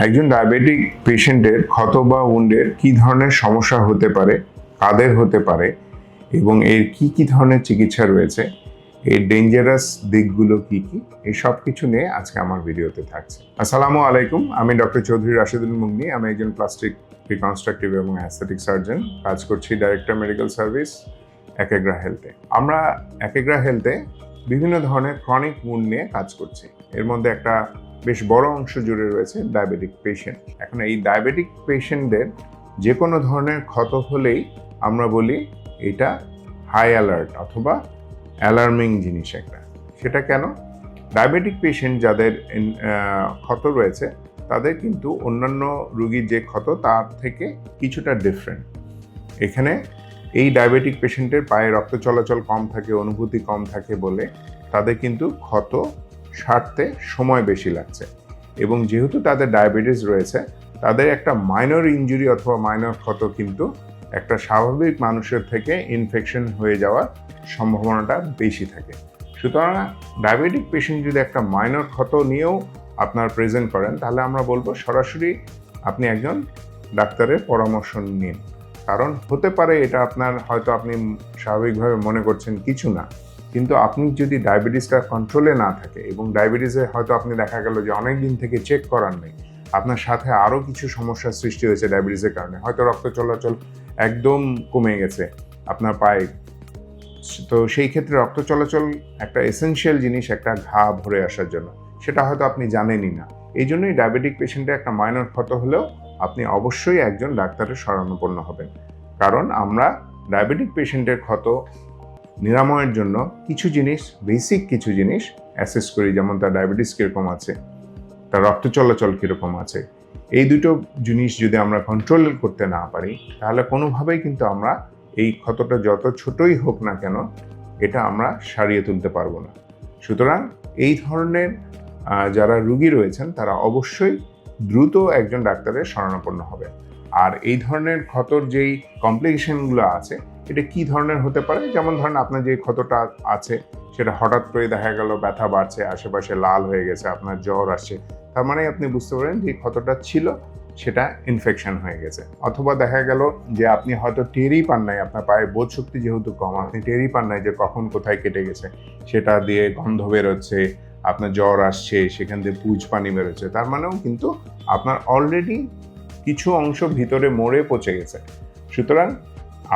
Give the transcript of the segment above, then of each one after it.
একজন ডায়াবেটিক পেশেন্টের ক্ষত বা উন্ডের কি ধরনের সমস্যা হতে পারে, কাদের হতে পারে এবং এর কি কি ধরনের চিকিৎসা রয়েছে, এর ডেঞ্জারাস দিকগুলো কি কি, এই সব কিছু নিয়ে আজকে আমার ভিডিওতে থাকছে। আসসালামু আলাইকুম, আমি ডক্টর চৌধুরী রাশিদুল মুগনি, আমি একজন প্লাস্টিক রিকনস্ট্রাকটিভ এবং অ্যাস্থেটিক সার্জন কাজ করছি ডাইরেক্টর মেডিকেল সার্ভিস একেগ্রা হেলথে আমরা একেগ্রা হেলথে বিভিন্ন ধরনের ক্রনিক মুন্ড নিয়ে কাজ করছি। এর মধ্যে একটা বেশ বড় অংশ জুড়ে রয়েছে ডায়াবেটিক পেশেন্ট এখন এই ডায়াবেটিক পেশেন্টদের যে কোনো ধরনের ক্ষত হলেই আমরা বলি এটা হাই অ্যালার্ট অথবা অ্যালার্মিং জিনিস একটা। সেটা কেন? ডায়াবেটিক পেশেন্ট যাদের ক্ষত রয়েছে, তাদের কিন্তু অন্যান্য রুগীর যে ক্ষত, তার থেকে কিছুটা ডিফারেন্ট এখানে এই ডায়াবেটিক পেশেন্টের পায়ে রক্ত চলাচল কম থাকে, অনুভূতি কম থাকে বলে তাদের কিন্তু ক্ষত সারতে সময় বেশি লাগছে। এবং যেহেতু তাদের ডায়াবেটিস রয়েছে, তাদের একটা মাইনর ইনজুরি অথবা মাইনর ক্ষত কিন্তু একটা স্বাভাবিক মানুষের থেকে ইনফেকশন হয়ে যাওয়ার সম্ভাবনাটা বেশি থাকে। সুতরাং ডায়াবেটিক পেশেন্ট যদি একটা মাইনর ক্ষত নিয়েও আপনার প্রেজেন্ট করেন, তাহলে আমরা বলব সরাসরি আপনি একজন ডাক্তারের পরামর্শ নিন। কারণ হতে পারে এটা আপনার হয়তো আপনি স্বাভাবিকভাবে মনে করছেন কিছু না। কিন্তু আপনি যদি ডায়াবেটিসটা কন্ট্রোলে না থাকে এবং ডায়াবেটিসে হয়তো আপনি দেখা গেল যে অনেক দিন থেকে চেক করার নেই, আপনার সাথে আরও কিছু সমস্যার সৃষ্টি হয়েছে ডায়াবেটিসের কারণে, হয়তো রক্ত চলাচল একদম কমে গেছে আপনার পায়ে। তো সেই ক্ষেত্রে রক্ত চলাচল একটা এসেনশিয়াল জিনিস একটা ঘা ভরে আসার জন্য, সেটা হয়তো আপনি জানেনই না। এই জন্যই ডায়াবেটিক পেশেন্টের একটা মাইনর ক্ষত হলেও আপনি অবশ্যই একজন ডাক্তারের শরণাপন্ন হবেন। কারণ আমরা ডায়াবেটিক পেশেন্টের ক্ষত নিরাময়ের জন্য কিছু জিনিস বেসিক কিছু জিনিস অ্যাসেস করি, যেমন তার ডায়াবেটিস কীরকম আছে, তার রক্ত চলাচল কীরকম আছে। এই দুটো জিনিস যদি আমরা কন্ট্রোল করতে না পারি, তাহলে কোনোভাবেই কিন্তু আমরা এই ক্ষতটা যত ছোটই হোক না কেন, এটা আমরা সারিয়ে তুলতে পারব না। সুতরাং এই ধরনের যারা রুগী রয়েছেন, তারা অবশ্যই দ্রুত একজন ডাক্তারের শরণাপন্ন হবে। আর এই ধরনের ক্ষতর যেই কমপ্লিকেশনগুলো আছে এটা কি ধরনের হতে পারে? যেমন ধরেন আপনার যে ক্ষতটা আছে, সেটা হঠাৎ করে দেখা গেল ব্যথা বাড়ছে, আশেপাশে লাল হয়ে গেছে, আপনার জ্বর আসছে, তার মানে আপনি বুঝতে পারেন যে ক্ষতটা ছিল, সেটা ইনফেকশন হয়ে গেছে। অথবা দেখা গেল যে আপনি হয়তো টেরই পান নাই, আপনার পায়ে বোধ শক্তি যেহেতু কম, আপনি টেরই পান নাই যে কখন কোথায় কেটে গেছে, সেটা দিয়ে গন্ধ বেরোচ্ছে, আপনার জ্বর আসছে, সেখান দিয়ে পুজ পানি বেরোচ্ছে, তার মানেও কিন্তু আপনার অলরেডি কিছু অংশ ভিতরে মরে পচে গেছে। সুতরাং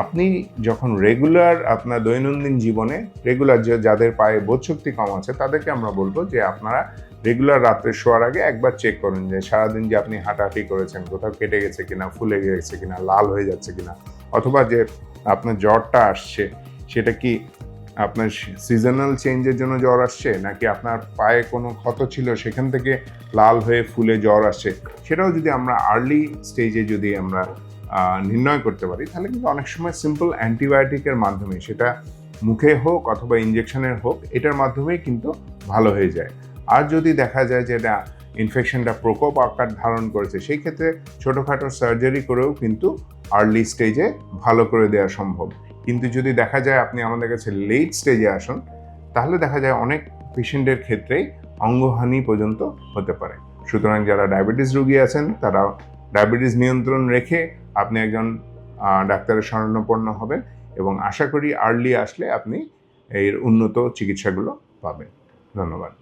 আপনি যখন রেগুলার আপনার দৈনন্দিন জীবনে রেগুলার যে যাদের পায়ে বোধশক্তি কম আছে, তাদেরকে আমরা বলব যে আপনারা রেগুলার রাত্রে শোয়ার আগে একবার চেক করুন যে সারাদিন যে আপনি হাঁটাহাঁটি করেছেন, কোথাও কেটে গেছে কিনা, ফুলে গেছে কিনা, লাল হয়ে যাচ্ছে কিনা, অথবা যে আপনার জ্বরটা আসছে, সেটা কি আপনার সিজনাল চেঞ্জের জন্য জ্বর আসছে, নাকি আপনার পায়ে কোনো ক্ষত ছিল, সেখান থেকে লাল হয়ে ফুলে জ্বর আসছে, সেটাও যদি আমরা আর্লি স্টেজে যদি আমরা নির্ণয় করতে পারি, তাহলে কিন্তু অনেক সময় সিম্পল অ্যান্টিবায়োটিকের মাধ্যমে, সেটা মুখে হোক অথবা ইঞ্জেকশনের হোক, এটার মাধ্যমেই কিন্তু ভালো হয়ে যায়। আর যদি দেখা যায় যে এটা ইনফেকশনটা প্রকোপ আকার ধারণ করেছে, সেই ক্ষেত্রে ছোটোখাটো সার্জারি করেও কিন্তু আর্লি স্টেজে ভালো করে দেওয়া সম্ভব। কিন্তু যদি দেখা যায় আপনি আমাদের কাছে লেট স্টেজে আসুন, তাহলে দেখা যায় অনেক পেশেন্টের ক্ষেত্রেই অঙ্গহানি পর্যন্ত হতে পারে। সুতরাং যারা ডায়াবেটিস রোগী আছেন তারা ডায়াবেটিস নিয়ন্ত্রণ রেখে আপনি একজন ডাক্তারের শরণাপন্ন হবেন এবং আশা করি আর্লি আসলে আপনি এর উন্নত চিকিৎসাগুলো পাবেন। ধন্যবাদ।